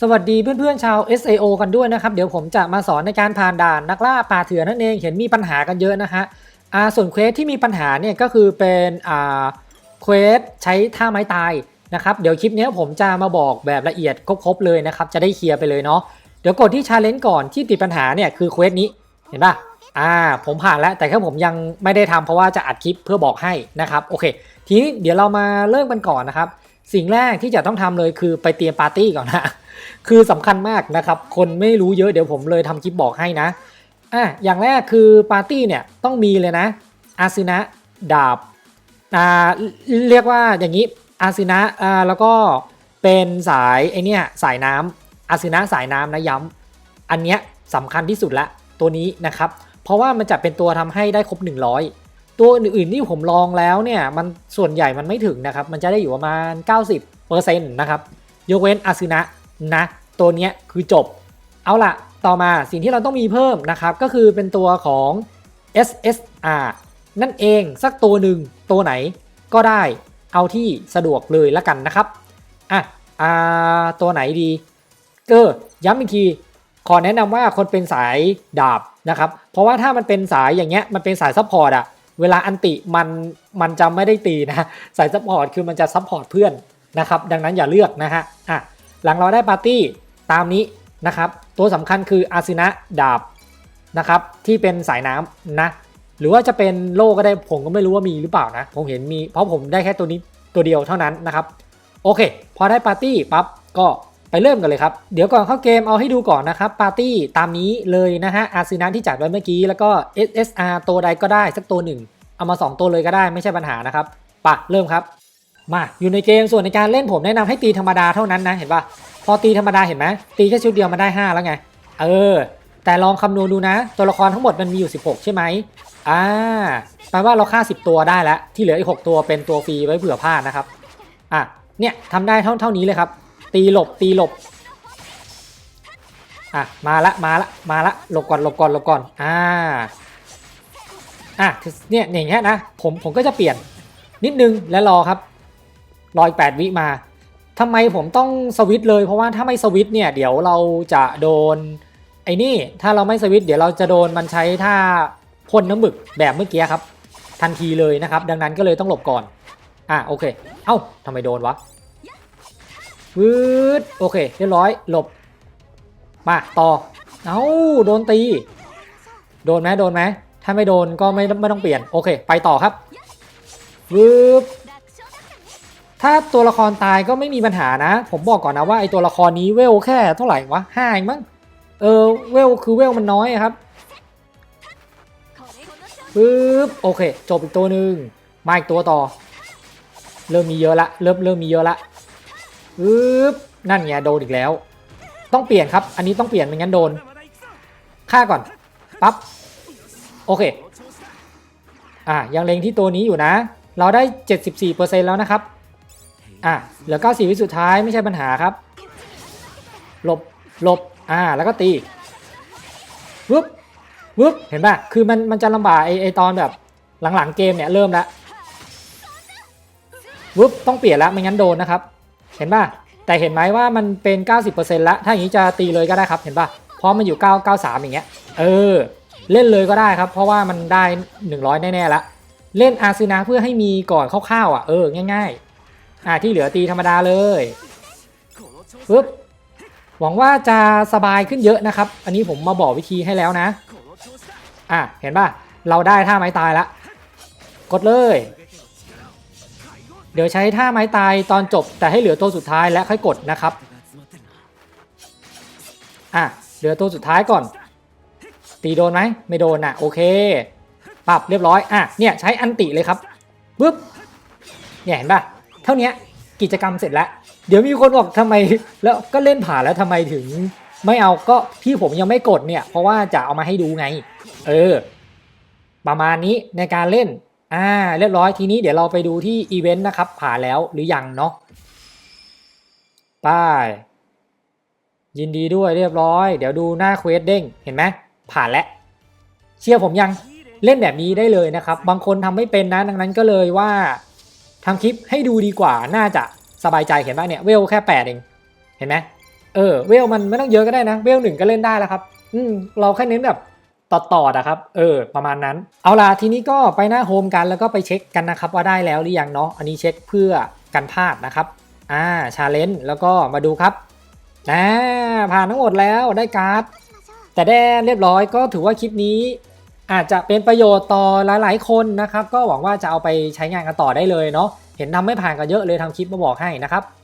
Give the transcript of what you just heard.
สวัสดีเพื่อนๆชาว SAO กันด้วยนะครับ เดี๋ยวผมจะมาสอนในการผ่านด่านนักล่าป่าเถื่อนนั่นเองเห็นมีปัญหากันเยอะนะฮะอ่าส่วนเควสที่มีปัญหาเนี่ยก็คือเป็นอ่าเควสใช้ท่าไม้ตายนะครับเดี๋ยวคลิปนี้ผมจะมาบอกแบบละเอียดครบๆเลยนะครับจะได้เคลียร์ไปเลยเนาะเดี๋ยวกดที่ชาเลนจ์ก่อนที่ติดปัญหาเนี่ยคือเควสนี้เห็นป่ะอ่าผมผ่านแล้วแต่แค่ผมยังไม่ได้ทำเพราะว่าจะอัดคลิปเพื่อบอกให้นะครับโอเค ทีนี้เดี๋ยวเรามาเริ่มกันก่อนนะครับ สิ่งแรกที่จะต้องทำเลยคือไปเตรียมปาร์ตี้ก่อนนะคือสำคัญมากนะครับ คนไม่รู้เยอะเดี๋ยวผมเลยทำคลิปบอกให้นะอะอย่างแรกคือปาร์ตี้เนี่ยต้องมีเลยนะ อาซินะดาบอ่าเรียกว่าอย่างนี้อาซินะอ่าแล้วก็เป็นสายไอเนี่ยสายน้ำอาซินะสายน้ำนะย้ำอันเนี้ยสำคัญที่สุดละตัวนี้นะครับ เพราะว่ามันจะเป็นตัวทำให้ได้ครบ 100 ตัวอื่นๆที่ผมลองแล้วเนี่ยมันส่วนใหญ่มันไม่ถึงนะครับ มันจะได้อยู่ประมาณ 90%นะครับ ยกเว้นอาซึนะนะ ตัวเนี้ยคือจบ เอาล่ะต่อมาสิ่งที่เราต้องมีเพิ่มนะครับ ก็คือเป็นตัวของ SSR นั่นเองสักตัวหนึ่งตัวไหนก็ได้เอาที่สะดวกเลยละกันนะครับอะอ่าตัวไหนดีเออย้ำอีกทีขอแนะนำว่าคนเป็นสายดาบนะครับ เพราะว่าถ้ามันเป็นสายอย่างเงี้ยมันเป็นสายซัพพอร์ตอะ เวลาอันติมันมันจะไม่ได้ตีนะสายซัพพอร์ตคือมันจะซัพพอร์ตเพื่อนนะครับดังนั้นอย่าเลือกนะฮะอะหลังเราได้ปาร์ตี้ตามนี้นะครับตัวสำคัญคืออาซินะดาบนะครับที่เป็นสายน้ำนะหรือว่าจะเป็นโล่ก็ได้ผมก็ไม่รู้ว่ามีหรือเปล่านะ ผมเห็นมีเพราะผมได้แค่ตัวนี้ตัวเดียวเท่านั้นนะครับ โอเค พอได้ปาร์ตี้ปั๊บก็ เริ่มกันเลยครับ เดี๋ยวก่อนเข้าเกมเอาให้ดูก่อนนะครับ ปาร์ตี้ตามนี้เลยนะฮะอาซินะที่จัดไว้เมื่อกี้ แล้วก็ SSR ตัวใดก็ได้สักตัวหนึ่ง เอามา 2 ตัวเลยก็ได้ไม่ใช่ปัญหานะครับปะเริ่มครับ มาอยู่ในเกมส่วนในการเล่นผมแนะนำให้ตีธรรมดาเท่านั้นนะเห็นปะพอตีธรรมดาเห็นไหมตีแค่ชุดเดียวมันได้ 5 แล้วไง เออ แต่ลองคำนวณดูนะ ตัวละครทั้งหมดมันมีอยู่ 16 ใช่ไหมอ่าแปลว่าเราฆ่า 10 ตัวได้แล้ว ที่เหลืออีก 6 ตัวเป็นตัวฟรีไว้เผื่อพลาดนะครับ อะ เนี่ยทำได้เท่าเท่านี้เลยครับ ตีหลบตีหลบอะมาละมาละมาละหลบก่อนหลบก่อนหลบก่อนอ่าอะเนี่ยอย่างเงี้ยนะผมผมก็จะเปลี่ยนนิดนึงและรอครับรออีกแปดวิมาทำไมผมต้องสวิตช์เลย เพราะว่าถ้าไม่สวิตช์เนี่ยเดี๋ยวเราจะโดนไอ้นี่ถ้าเราไม่สวิตช์เดี๋ยวเราจะโดนมันใช้ท่าพ่นน้ำหมึกแบบเมื่อกี้ครับ ทันทีเลยนะครับ ดังนั้นก็เลยต้องหลบก่อนอะโอเค เอ้าทำไมโดนวะ วืดโอเค เรียบร้อยหลบ มาต่อ เอ้าโดนตี โดนไหมโดนไหมถ้าไม่โดนก็ไม่ไม่ต้องเปลี่ยน โอเค ไปต่อครับวืบถ้าตัวละครตายก็ไม่มีปัญหานะ ผมบอกก่อนนะว่าไอตัวละครนี้เวลแค่เท่าไหร่วะห้าเองมั้งเออเวลคือเวลมันน้อยครับปึ๊บโอเค จบอีกตัวหนึ่งมาอีกตัวต่อ เริ่มมีเยอะละเริ่มเริ่มมีเยอะละ ปึ๊บนั่นไงโดนอีกแล้ว ต้องเปลี่ยนครับ อันนี้ต้องเปลี่ยนไม่งั้นโดนฆ่าก่อนปั๊บโอเค อะยังเล็งที่ตัวนี้อยู่นะ เราได้ 74%แล้วนะครับ อะเหลือ 94 วิสุดท้ายไม่ใช่ปัญหาครับ หลบหลบอ่าแล้วก็ตีวึบวึบเห็นป่ะ คือมันมันจะลำบากไอไอตอนแบบหลังๆเกมเนี่ยเริ่มแล้ววึบต้องเปลี่ยนแล้วไม่งั้นโดนนะครับ เห็นป่ะแต่เห็นไหมว่ามันเป็น 90%แล้วถ้าอย่างนี้จะตีเลยก็ได้ครับเห็นป่ะเพราะมันอยู่ 993 อย่างเงี้ยเออเล่นเลยก็ได้ครับ เพราะว่ามันได้ 100 แน่ๆแล้วเล่นอาซึนะเพื่อให้มีก่อนคร่าวๆอะเออง่าย ๆ อะที่เหลือตีธรรมดาเลยปึ๊บหวังว่าจะสบายขึ้นเยอะนะครับ อันนี้ผมมาบอกวิธีให้แล้วนะ อะเห็นป่ะ เราได้ท่าไม้ตายละ กดเลย เดี๋ยวใช้ท่าไม้ตายตอนจบ แต่ให้เหลือตัวสุดท้ายและค่อยกดนะครับ อะ เหลือตัวสุดท้ายก่อน ตีโดนไหมไม่โดนอะ โอเค ปรับเรียบร้อย อะ เนี่ยใช้อันติเลยครับปึ๊บ เนี่ยเห็นป่ะ เท่านี้กิจกรรมเสร็จแล้ว เดี๋ยวมีคนบอกทำไม แล้วก็เล่นผ่านแล้วทำไมถึง ไม่เอาก็ที่ผมยังไม่กดเนี่ย เพราะว่าจะเอามาให้ดูไง เออ ประมาณนี้ในการเล่น อ่าเรียบร้อยทีนี้เดี๋ยวเราไปดูที่อีเวนต์นะครับผ่านแล้วหรือยังเนาะไป้ายยินดีด้วยเรียบร้อย เดี๋ยวดูหน้าเควสเด้งเห็นไหมผ่านแล้วเชื่อผมยังเล่นแบบนี้ได้เลยนะครับ บางคนทำไม่เป็นนะดังนั้นก็เลยว่าทำคลิปให้ดูดีกว่าน่าจะสบายใจเห็นไหมเนี่ยเวลแค่แปดเองเห็นไหมเออเวลมันไม่ต้องเยอะก็ได้นะ เวลหนึ่งก็เล่นได้แล้วครับ อืมเราแค่เน้นแบบ ต่อต่อๆอะครับ เออ ประมาณนั้น เอาล่ะ ทีนี้ก็ไปหน้าโฮมกันแล้วก็ไปเช็คกันนะครับว่าได้แล้วหรือยังเนาะ อันนี้เช็คเพื่อกันพลาดนะครับ อ่า ชาเลนจ์ แล้วก็มาดูครับนะผ่านทั้งหมดแล้ว ได้การ์ด แต่ได้เรียบร้อยก็ถือว่าคลิปนี้อาจจะเป็นประโยชน์ต่อหลาย ๆ คนนะครับ ก็หวังว่าจะเอาไปใช้งานกันต่อได้เลยเนาะ เห็นทำไม่ผ่านกันเยอะเลยทำคลิปมาบอกให้นะครับ